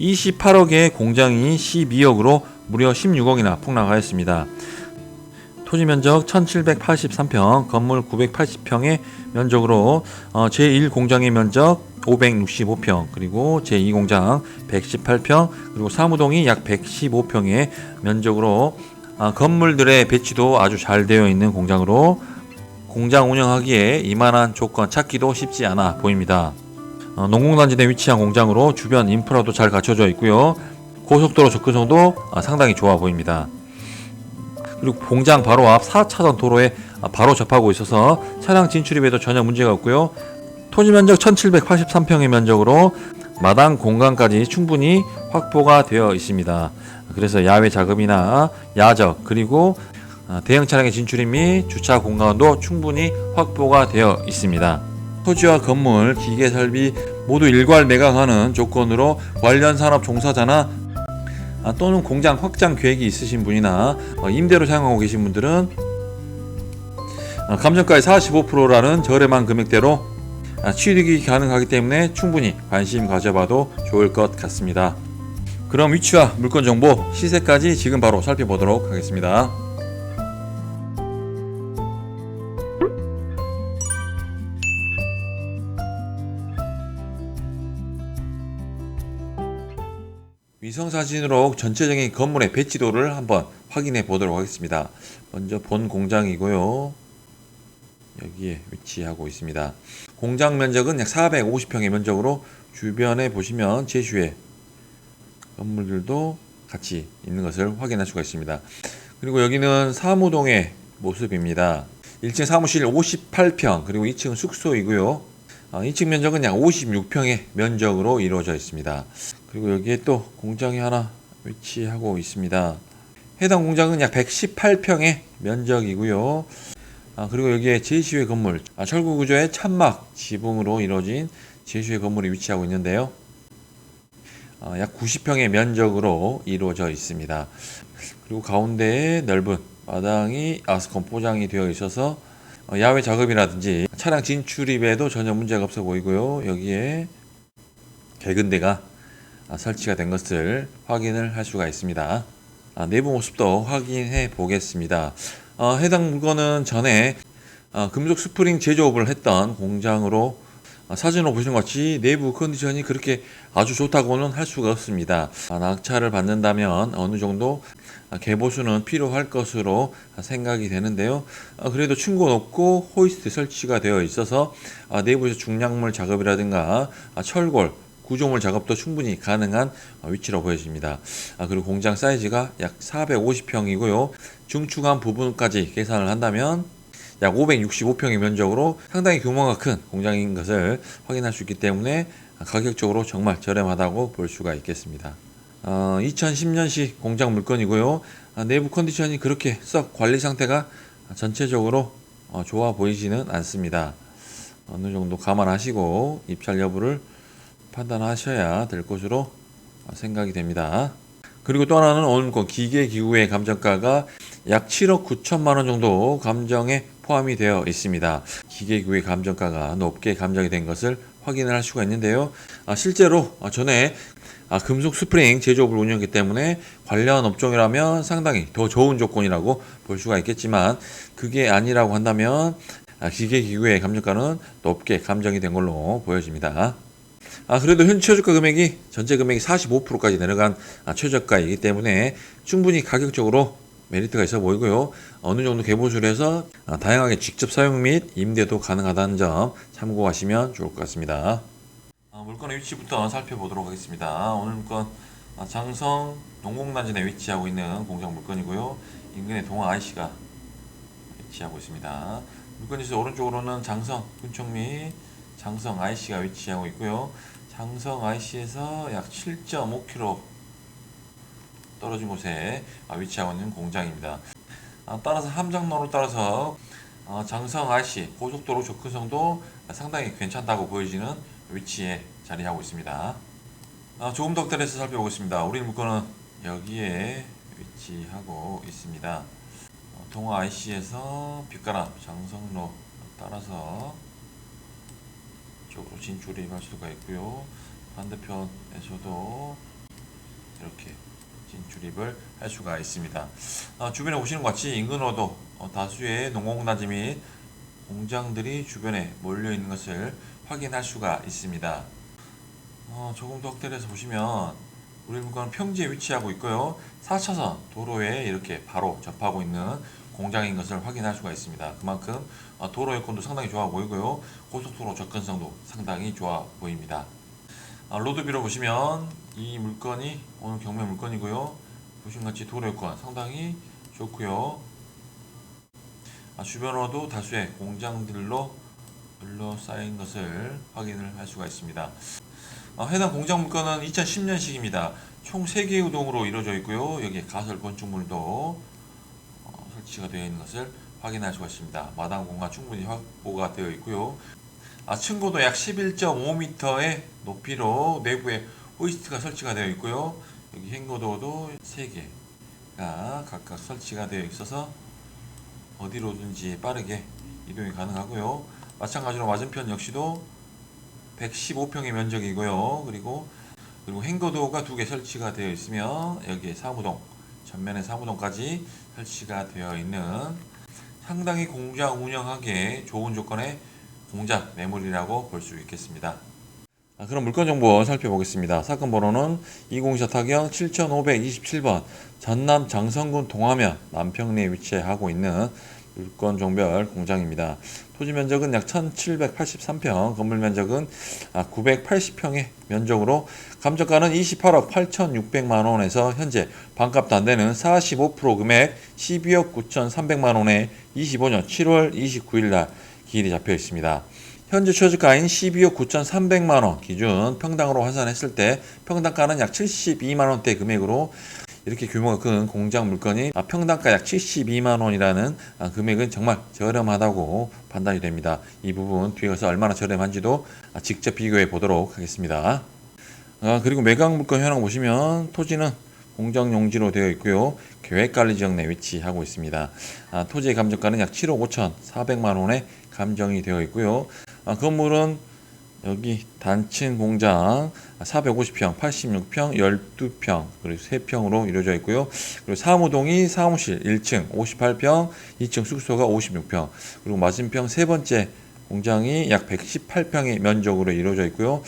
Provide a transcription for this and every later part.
28억의 공장이 12억으로 무려 16억이나 폭락하였습니다. 토지 면적 1783평, 건물 980평의 면적으로 어, 제1공장의 면적 565평, 그리고 제2공장 118평, 그리고 사무동이 약 115평의 면적으로 아, 건물들의 배치도 아주 잘 되어 있는 공장으로 공장 운영하기에 이만한 조건 찾기도 쉽지 않아 보입니다. 어, 농공단지 내 위치한 공장으로 주변 인프라도 잘 갖춰져 있고요. 고속도로 접근성도 아, 상당히 좋아 보입니다. 그리고 공장 바로 앞 4차선 도로에 아, 바로 접하고 있어서 차량 진출입에도 전혀 문제가 없고요. 토지 면적 1783평의 면적으로 마당 공간까지 충분히 확보가 되어 있습니다. 그래서 야외 작업이나 야적 그리고 아, 대형 차량의 진출입 및 주차 공간도 충분히 확보가 되어 있습니다. 토지와 건물, 기계 설비 모두 일괄 매각하는 조건으로 관련 산업 종사자나 아, 또는 공장 확장 계획이 있으신 분이나 어, 임대로 사용하고 계신 분들은 어, 감정가의 45%라는 저렴한 금액대로 아, 취득이 가능하기 때문에 충분히 관심 가져봐도 좋을 것 같습니다. 그럼 위치와 물건 정보, 시세까지 지금 바로 살펴보도록 하겠습니다. 위성 사진으로 전체적인 건물의 배치도를 한번 확인해 보도록 하겠습니다. 먼저 본 공장이고요. 여기에 위치하고 있습니다. 공장 면적은 약 450평의 면적으로 주변에 보시면 제주의 건물들도 같이 있는 것을 확인할 수가 있습니다. 그리고 여기는 사무동의 모습입니다. 1층 사무실 58평 그리고 2층은 숙소이고요. 아, 2층 면적은 약 56평의 면적으로 이루어져 있습니다. 그리고 여기에 또 공장이 하나 위치하고 있습니다. 해당 공장은 약 118평의 면적이고요. 아, 그리고 여기에 제시회 건물, 아, 철구 구조의 천막 지붕으로 이루어진 제시회 건물이 위치하고 있는데요. 아, 약 90평의 면적으로 이루어져 있습니다. 그리고 가운데에 넓은 마당이 아스콘 포장이 되어 있어서 어, 야외 작업이라든지 차량 진출입에도 전혀 문제가 없어 보이고요. 여기에 개근대가 아, 설치가 된 것을 확인을 할 수가 있습니다. 아, 내부 모습도 확인해 보겠습니다. 어, 해당 물건은 전에 어, 금속 스프링 제조업을 했던 공장으로 어, 사진으로 보시는 것 같이 내부 컨디션이 그렇게 아주 좋다고는 할 수가 없습니다. 아, 낙차를 받는다면 어느 정도 아, 개보수는 필요할 것으로 생각이 되는데요. 아, 그래도 층고 높고 호이스트 설치가 되어 있어서 아, 내부에서 중량물 작업이라든가 아, 철골 구조물 작업도 충분히 가능한 어, 위치로 보여집니다. 아, 그리고 공장 사이즈가 약 450평이고요. 중추간 부분까지 계산을 한다면 약 565평의 면적으로 상당히 규모가 큰 공장인 것을 확인할 수 있기 때문에 가격적으로 정말 저렴하다고 볼 수가 있겠습니다. 어, 2010년식 공장 물건이고요. 아, 내부 컨디션이 그렇게 썩 관리 상태가 전체적으로 어, 좋아 보이지는 않습니다. 어느 정도 감안하시고 입찰 여부를 판단하셔야 될 것으로 생각이 됩니다. 그리고 또 하나는 오늘 그 기계 기구의 감정가가 약 7억 9천만 원 정도 감정에 포함이 되어 있습니다. 기계 기구의 감정가가 높게 감정이 된 것을 확인을 할 수가 있는데요. 아, 실제로 전에 아, 금속 스프링 제조업을 운영했기 때문에 관련 업종이라면 상당히 더 좋은 조건이라고 볼 수가 있겠지만 그게 아니라고 한다면 아, 기계 기구의 감정가는 높게 감정이 된 걸로 보여집니다. 아, 그래도 현 최저가 금액이 전체 금액이 45%까지 내려간 아, 최저가이기 때문에 충분히 가격적으로 메리트가 있어 보이고요. 어느 정도 개보수를 해서 아, 다양하게 직접 사용 및 임대도 가능하다는 점 참고하시면 좋을 것 같습니다. 아, 물건의 위치부터 살펴보도록 하겠습니다. 오늘 물건 아, 장성 농공단지 내 위치하고 있는 공장 물건이고요. 인근에 동아 IC가 위치하고 있습니다. 있어 오른쪽으로는 장성 군청 및 장성 IC가 위치하고 있고요. 장성 IC에서 약 7.5km 떨어진 곳에 아, 위치하고 있는 공장입니다. 아, 따라서 함장로를 따라서 어, 장성 IC 고속도로 접근성도 상당히 괜찮다고 보여지는 위치에 자리하고 있습니다. 아, 조금 더 확대해서 살펴보겠습니다. 우리 물건은 여기에 위치하고 있습니다. 어, 동화 IC에서 빛가람 장성로 따라서 쪽으로 진출이 할 수가 있고요. 반대편에서도 이렇게 진출입을 할 수가 있습니다. 아, 주변에 보시는 것 같이 인근으로도 어, 다수의 농공단지 및 공장들이 주변에 몰려 있는 것을 확인할 수가 있습니다. 어, 조금 더 확대를 해서 보시면 우리 물건은 평지에 위치하고 있고요. 4차선 도로에 이렇게 바로 접하고 있는 공장인 것을 확인할 수가 있습니다. 그만큼 어, 도로 여건도 상당히 좋아 보이고요. 고속도로 접근성도 상당히 좋아 보입니다. 아, 로드뷰로 보시면 이 물건이 오늘 경매 물건이고요. 보신 같이 도로 여건 상당히 좋고요. 아, 주변으로도 다수의 공장들로 둘러싸인 것을 확인을 할 수가 있습니다. 아, 해당 공장 물건은 2010년식입니다. 총 3개의 우동으로 이루어져 있고요. 여기에 가설 건축물도 어, 설치가 되어 있는 것을 확인할 수가 있습니다. 마당 공간 충분히 확보가 되어 있고요. 아, 층고도 약 11.5m의 높이로 내부에 호이스트가 설치가 되어 있고요. 여기 행거도도 3개가 각각 설치가 되어 있어서 어디로든지 빠르게 이동이 가능하고요. 마찬가지로 맞은편 역시도 115평의 면적이고요. 그리고 그리고 행거도가 두 개 설치가 되어 있으며 여기에 사무동 전면에 사무동까지 설치가 되어 있는 상당히 공장 운영하기에 좋은 조건의 공장 매물이라고 볼 수 있겠습니다. 아, 그럼 물건 정보 살펴보겠습니다. 사건 번호는 2024 타경 7527번 전남 장성군 동화면 남평리에 위치하고 있는 물건 종별 공장입니다. 토지 면적은 약 1783평, 건물 면적은 980평의 면적으로 감정가는 28억 8,600만 원에서 현재 반값도 안 되는 45% 금액 12억 9,300만 원에 25년 7월 29일 날 기일이 잡혀 있습니다. 현재 최저가인 12억 9,300만 원 기준 평당으로 환산했을 때 평당가는 약 72만 원대 금액으로 이렇게 규모가 큰 공장 물건이 아, 평당가 약 72만 원이라는 아, 금액은 정말 저렴하다고 판단이 됩니다. 이 부분 뒤에 가서 얼마나 저렴한지도 아, 직접 비교해 보도록 하겠습니다. 아, 그리고 매각 물건 현황 보시면 토지는 공장 용지로 되어 있고요. 계획관리 지역 내 위치하고 있습니다. 아, 토지의 감정가는 약 7억 5천 4백만 원에 감정이 되어 있고요. 아, 건물은 여기 단층 공장 450평, 86평, 12평, 그리고 3평으로 이루어져 있고요. 그리고 사무동이 사무실 1층 58평, 2층 숙소가 56평, 그리고 맞은평 세 번째 공장이 약 118평의 면적으로 이루어져 있고요.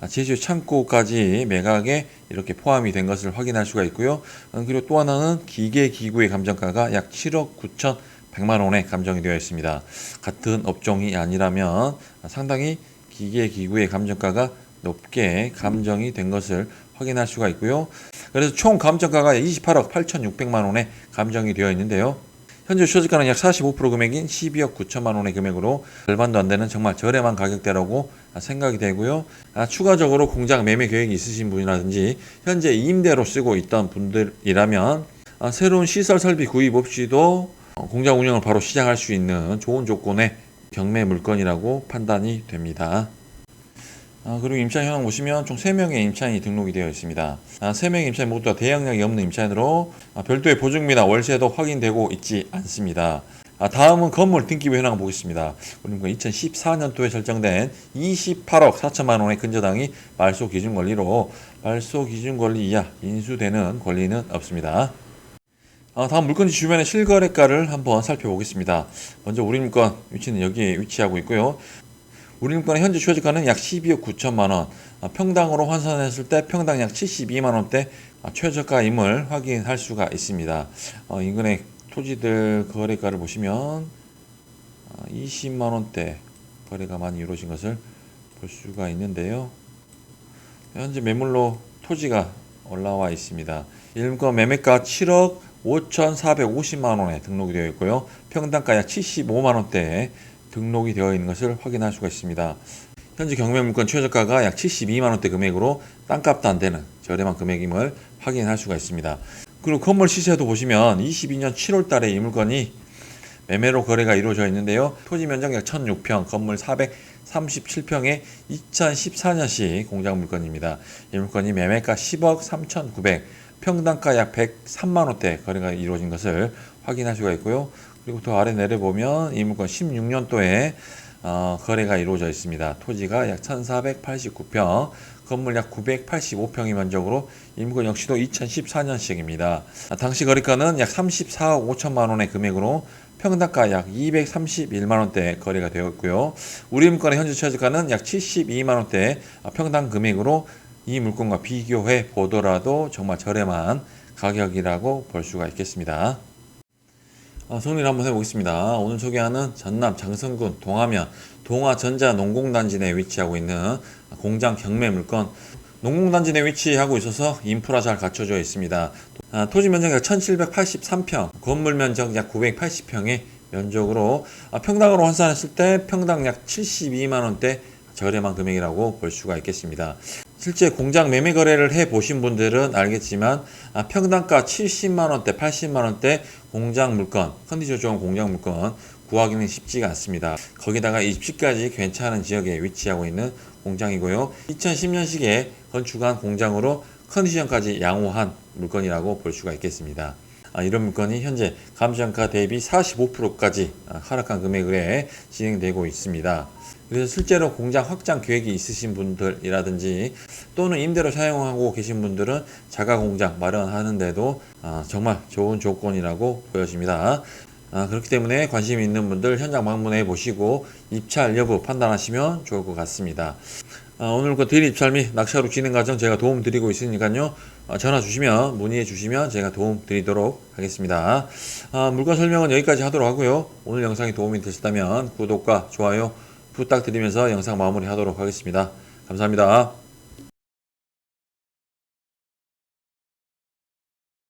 아, 제주 창고까지 매각에 이렇게 포함이 된 것을 확인할 수가 있고요. 음, 그리고 또 하나는 기계 기구의 감정가가 약 7억 9천 100만 원에 감정이 되어 있습니다. 같은 업종이 아니라면 상당히 기계 기구의 감정가가 높게 감정이 된 것을 확인할 수가 있고요. 그래서 총 감정가가 28억 8,600만 원에 감정이 되어 있는데요. 현재 최저가는 약 45% 금액인 12억 9천만 원의 금액으로 절반도 안 되는 정말 저렴한 가격대라고 생각이 되고요. 아, 추가적으로 공장 매매 계획이 있으신 분이라든지 현재 임대로 쓰고 있던 분들이라면 아, 새로운 시설 설비 구입 없이도 어, 공장 운영을 바로 시작할 수 있는 좋은 조건의 경매 물건이라고 판단이 됩니다. 아, 그리고 임차인 현황 보시면 총 3명의 임차인이 등록이 되어 있습니다. 아, 3명의 임차인 모두 다 대항력이 없는 임차인으로 아, 별도의 보증비나 월세도 확인되고 있지 않습니다. 아, 다음은 건물 등기부 현황 보겠습니다. 우리 2014년도에 설정된 28억 4천만 원의 근저당이 말소 기준 권리로 말소 기준 권리 이하 인수되는 권리는 없습니다. 아, 다음 물건지 주변의 실거래가를 한번 살펴보겠습니다. 먼저 우리 물건 위치는 여기에 위치하고 있고요. 우리 물건의 현재 최저가는 약 12억 9천만 원, 아, 평당으로 환산했을 때 평당 약 72만 원대 아, 최저가임을 확인할 수가 있습니다. 어, 인근의 토지들 거래가를 보시면 20만 원대 거래가 많이 이루어진 것을 볼 수가 있는데요. 현재 매물로 토지가 올라와 있습니다. 일건 매매가 7억 5,450만 원에 등록이 되어 있고요. 평당가 약 75만 원대에 등록이 되어 있는 것을 확인할 수가 있습니다. 현재 경매 물건 최저가가 약 72만 원대 금액으로 땅값도 안 되는 저렴한 금액임을 확인할 수가 있습니다. 그리고 건물 시세도 보시면 22년 7월 달에 이 물건이 매매로 거래가 이루어져 있는데요. 토지 면적 약 1,006평, 건물 437평의 2014년식 공장 물건입니다. 이 물건이 매매가 10억 3,900, 평당가 약 103만 원대 거래가 이루어진 것을 확인할 수가 있고요. 그리고 더 아래 내려보면 이 물건 16년도에 어, 거래가 이루어져 있습니다. 토지가 약 1489평, 건물 약 985평이 면적으로 임권 역시도 2014년식입니다. 당시 거래가는 약 34억 5천만 원의 금액으로 평당가 약 231만 원대 거래가 되었고요. 우리 물건의 현재 최저가는 약 72만 원대 평당 금액으로 이 물건과 비교해 보더라도 정말 저렴한 가격이라고 볼 수가 있겠습니다. 아, 정리를 한번 해보겠습니다. 오늘 소개하는 전남 장성군 동하면 동화전자 농공단지 내에 위치하고 있는 공장 경매 물건 농공단지 내에 위치하고 있어서 인프라 잘 갖춰져 있습니다. 아, 토지 면적 약 1783평, 건물 면적 약 980평의 면적으로 아, 평당으로 환산했을 때 평당 약 72만 원대 저렴한 금액이라고 볼 수가 있겠습니다. 실제 공장 매매 거래를 해 보신 분들은 알겠지만 아, 평당가 70만 원대, 80만 원대 공장 물건, 컨디션 좋은 공장 물건 구하기는 쉽지가 않습니다. 거기다가 입지까지 괜찮은 지역에 위치하고 있는 공장이고요. 2010년식에 건축한 공장으로 컨디션까지 양호한 물건이라고 볼 수가 있겠습니다. 아, 이런 물건이 현재 감정가 대비 45%까지 아, 하락한 금액에 진행되고 있습니다. 그래서 실제로 공장 확장 계획이 있으신 분들이라든지 또는 임대로 사용하고 계신 분들은 자가 공장 마련하는데도 아, 정말 좋은 조건이라고 보여집니다. 아, 그렇기 때문에 관심 있는 분들 현장 방문해 보시고 입찰 여부 판단하시면 좋을 것 같습니다. 아, 오늘 그 대리 입찰 및 낙찰로 진행 과정 제가 도움 드리고 있으니까요. 아, 전화 주시면 문의해 주시면 제가 도움 드리도록 하겠습니다. 아, 물건 설명은 여기까지 하도록 하고요. 오늘 영상이 도움이 되셨다면 구독과 좋아요 부탁드리면서 영상 마무리 하도록 하겠습니다. 감사합니다.